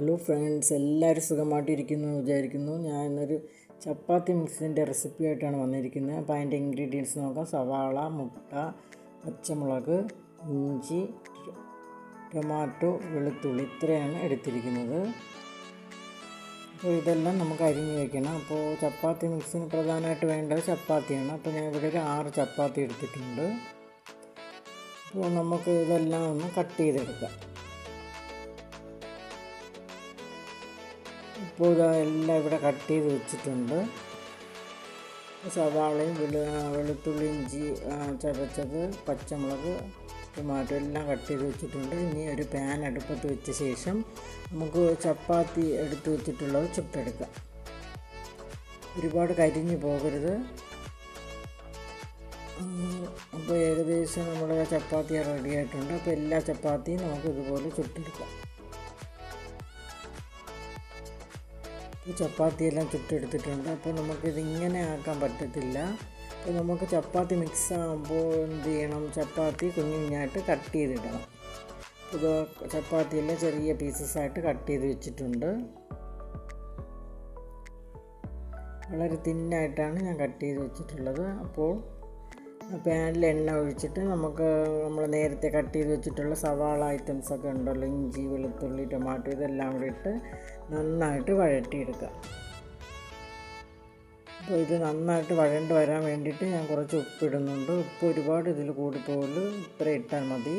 Hello friends എല്ലാവരും സുഖമായിട്ടിരിക്കുന്നു എന്ന് വിചാരിക്കുന്നു. ഞാൻ ഇന്നൊരു ചപ്പാത്തി മിക്സിന്റെ റെസിപ്പി ആയിട്ടാണ് വന്നിരിക്കുന്നത്. അപ്പോൾ അതിന്റെ ഇൻഗ്രീഡിയൻസ് നോക്കാം. സവാള മുട്ട പച്ചമുളക് ഇഞ്ചി ടൊമാറ്റോ വെളുത്തുള്ളി ഇത്രയാണ് എടുത്തിരിക്കുന്നത്. അപ്പോൾ ഇതെല്ലാം നമുക്ക് അരിഞ്ഞ് വയ്ക്കണം അപ്പോൾ ചപ്പാത്തി മിക്സിന് പ്രധാനമായിട്ട് വേണ്ടത് ചപ്പാത്തിയാണ്. അപ്പോൾ ഞാൻ ഇവിടെ ഒരു ആറ് ചപ്പാത്തി എടുത്തിട്ടുണ്ട്. അപ്പോൾ നമുക്ക് ഇതെല്ലാം ഒന്ന് കട്ട് ചെയ്തെടുക്കാം. ഇപ്പോൾ ഇതെല്ലാം ഇവിടെ കട്ട് ചെയ്ത് വെച്ചിട്ടുണ്ട്. സവാളയും വെളു വെളുത്തുള്ളി ഇഞ്ചി ചതച്ചത് പച്ചമുളക് ടൊമാറ്റോ എല്ലാം കട്ട് ചെയ്ത് വെച്ചിട്ടുണ്ട്. ഇനി ഒരു പാൻ അടുപ്പത്ത് വെച്ച ശേഷം നമുക്ക് ചപ്പാത്തി എടുത്ത് വെച്ചിട്ടുള്ളത് ചുട്ടെടുക്കാം. ഒരുപാട് കരിഞ്ഞു പോകരുത്. അപ്പോൾ ഏകദേശം നമ്മുടെ ചപ്പാത്തി റെഡി ആയിട്ടുണ്ട്. അപ്പോൾ എല്ലാ ചപ്പാത്തിയും നമുക്ക് ഇതുപോലെ ചുട്ടെടുക്കാം. ചപ്പാത്തിയെല്ലാം ചുട്ടെടുത്തിട്ടുണ്ട്. അപ്പോൾ നമുക്കിതിങ്ങനെ ആക്കാൻ പറ്റത്തില്ല. അപ്പോൾ നമുക്ക് ചപ്പാത്തി മിക്സ് ആകുമ്പോൾ എന്ത് ചെയ്യണം? ചപ്പാത്തി കുഞ്ഞു കുഞ്ഞായിട്ട് കട്ട് ചെയ്തിടണം ഇത് ചപ്പാത്തിയെല്ലാം ചെറിയ പീസസ് ആയിട്ട് കട്ട് ചെയ്ത് വെച്ചിട്ടുണ്ട്. വളരെ തിന്നായിട്ടാണ് ഞാൻ കട്ട് ചെയ്ത് വെച്ചിട്ടുള്ളത്. അപ്പോൾ പാനിൽ എണ്ണ ഒഴിച്ചിട്ട് നമുക്ക് നമ്മൾ നേരത്തെ കട്ട് ചെയ്ത് വെച്ചിട്ടുള്ള സവാള ഐറ്റംസ് ഒക്കെ ഉണ്ടല്ലോ ഇഞ്ചി വെളുത്തുള്ളി ടൊമാറ്റോ ഇതെല്ലാം കൂടി ഇട്ട് നന്നായിട്ട് വഴറ്റിയെടുക്കുക അപ്പോൾ ഇത് നന്നായിട്ട് വഴണ്ട് വരാൻ വേണ്ടിയിട്ട് ഞാൻ കുറച്ച് ഉപ്പിടുന്നുണ്ട്. ഉപ്പ് ഒരുപാട് ഇതിൽ കൂടിപ്പോകൽ ഇത്ര ഇട്ടാൽ മതി.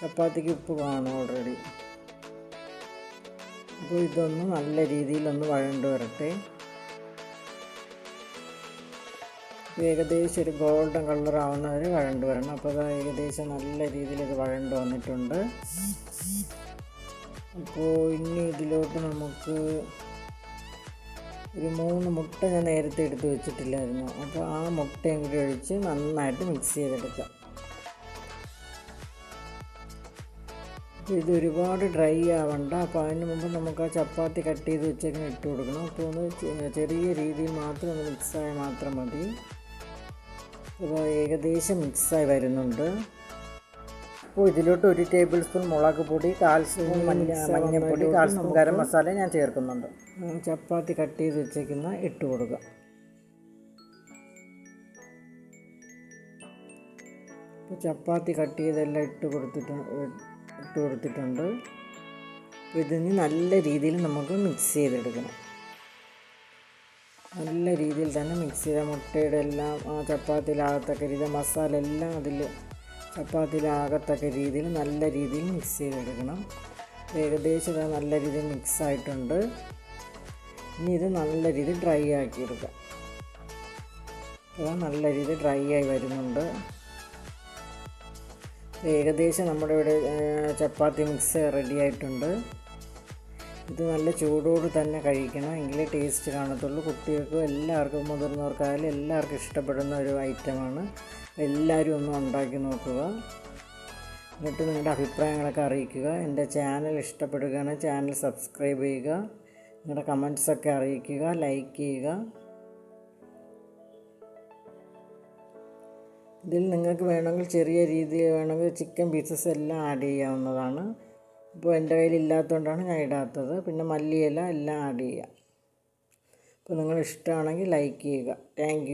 ചപ്പാത്തിക്ക് ഉപ്പ് കാണും ഓൾറെഡി അപ്പോൾ ഇതൊന്ന് നല്ല രീതിയിലൊന്ന് വഴണ്ട് വരട്ടെ. ഏകദേശം ഒരു ഗോൾഡൻ കളർ ആവുന്ന വരെ വഴണ്ട് വരണം. അപ്പോൾ അത് ഏകദേശം നല്ല രീതിയിൽ ഇത് വഴണ്ട് വന്നിട്ടുണ്ട്. അപ്പോൾ ഇനി ഇതിലോട്ട് നമുക്ക് ഒരു മൂന്ന് മുട്ട ഞാൻ നേരത്തെ എടുത്ത് വെച്ചിട്ടില്ലായിരുന്നു. അപ്പോൾ ആ മുട്ടയും കൂടി ഒഴിച്ച് നന്നായിട്ട് മിക്സ് ചെയ്തെടുക്കാം. ഇത് ഒരുപാട് ഡ്രൈ ആവണ്ട. അപ്പോൾ അതിന് മുമ്പ് നമുക്ക് ആ ചപ്പാത്തി കട്ട് ചെയ്ത് വെച്ചിട്ട് ഇട്ട് കൊടുക്കണം. അപ്പോൾ ഒന്ന് ചെറിയ രീതിയിൽ മാത്രം ഒന്ന് മിക്സായാൽ മാത്രം മതി. അപ്പോൾ ഏകദേശം മിക്സായി വരുന്നുണ്ട്. അപ്പോൾ ഇതിലോട്ട് ഒരു ടേബിൾ സ്പൂൺ മുളക് പൊടി കാൽ സ്പൂൺ മഞ്ഞ മഞ്ഞൾപ്പൊടി കാൽ സ്പൂൺ ഗരം മസാല ഞാൻ ചേർക്കുന്നുണ്ട്. ചപ്പാത്തി കട്ട് ചെയ്ത് വെച്ചേക്കുന്ന ഇട്ട് കൊടുക്കുക. ഇപ്പോൾ ചപ്പാത്തി കട്ട് ചെയ്തെല്ലാം ഇട്ട് കൊടുത്തിട്ട് ഇട്ട് കൊടുത്തിട്ടുണ്ട്. ഇതിന് നല്ല രീതിയിൽ നമുക്ക് മിക്സ് ചെയ്തെടുക്കണം. നല്ല രീതിയിൽ തന്നെ മിക്സ് ചെയ്ത മുട്ടയുടെ എല്ലാം ആ ചപ്പാത്തിയിലാകത്തക്ക രീതി മസാല എല്ലാം അതിൽ ചപ്പാത്തിയിലാകത്തക്ക രീതിയിൽ നല്ല രീതിയിൽ മിക്സ് ചെയ്തെടുക്കണം. ഏകദേശം ഇത് നല്ല രീതിയിൽ മിക്സ് ആയിട്ടുണ്ട്. ഇനി ഇത് നല്ല രീതിയിൽ ഡ്രൈ ആക്കി എടുക്കാം. അപ്പോൾ നല്ല രീതിയിൽ ഡ്രൈ ആയി വരുന്നുണ്ട്. ഏകദേശം നമ്മുടെ ഇവിടെ ചപ്പാത്തി മിക്സ് റെഡി ആയിട്ടുണ്ട്. ഇത് നല്ല ചൂടോട് തന്നെ കഴിക്കണം. എങ്കിലേ ടേസ്റ്റ് കാണത്തുള്ളൂ. കുട്ടികൾക്കും എല്ലാവർക്കും മുതിർന്നവർക്കായാലും എല്ലാവർക്കും ഇഷ്ടപ്പെടുന്ന ഒരു ഐറ്റമാണ് എല്ലാവരും ഒന്ന് ഉണ്ടാക്കി നോക്കുക. എന്നിട്ട് നിങ്ങളുടെ അഭിപ്രായങ്ങളൊക്കെ അറിയിക്കുക. എന്റെ ചാനൽ ഇഷ്ടപ്പെടുകയാണെങ്കിൽ ചാനൽ സബ്സ്ക്രൈബ് ചെയ്യുക. നിങ്ങളുടെ കമൻസൊക്കെ അറിയിക്കുക ലൈക്ക് ചെയ്യുക. ഇതിൽ നിങ്ങൾക്ക് വേണമെങ്കിൽ ചെറിയ രീതിയിൽ വേണമെങ്കിൽ ചിക്കൻ പീസസ് എല്ലാം ആഡ് ചെയ്യാവുന്നതാണ്. ഇപ്പോൾ എന്റെ കയ്യിൽ ഇല്ലാത്തതുകൊണ്ടാണ് ഞാൻ ഇടാത്തത്. പിന്നെ മല്ലിയില എല്ലാം ആഡ് ചെയ്യുക. അപ്പോൾ നിങ്ങൾ ഇഷ്ടമാണെങ്കിൽ ലൈക്ക് ചെയ്യുക താങ്ക്